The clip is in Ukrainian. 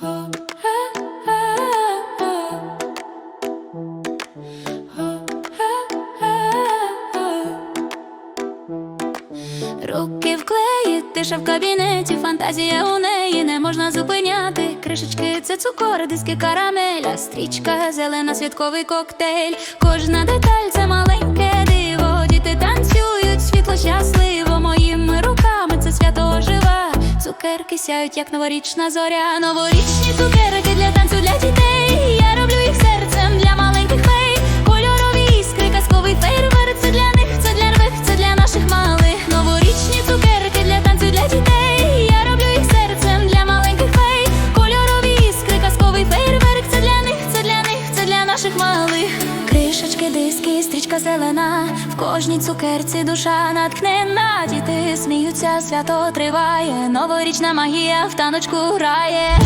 Руки вклеї, тиша в кабінеті, фантазія у неї не можна зупиняти. Кришечки це цукор, диски карамель, а стрічка, зелена, святковий коктейль. Кожна деталь це маленьке Цукерки сяють, як новорічна зоря. Новорічні цукерки для танцю для дітей. Я роблю їх серцем для маленьких фей. Кольорові іскри, казковий фейерверк Це для них, це для рвих, це для наших малих. Новорічні цукерки для танцю для дітей. Я роблю їх серцем для маленьких фей. Кольорові іскри, казковий фейерверк Це для них, це для них, це для наших малих. Кришечки, диски, стрічка зелена. В кожній цукерці душа наткнена. Діти сміються, свято триває. Новорічна магія в таночку грає.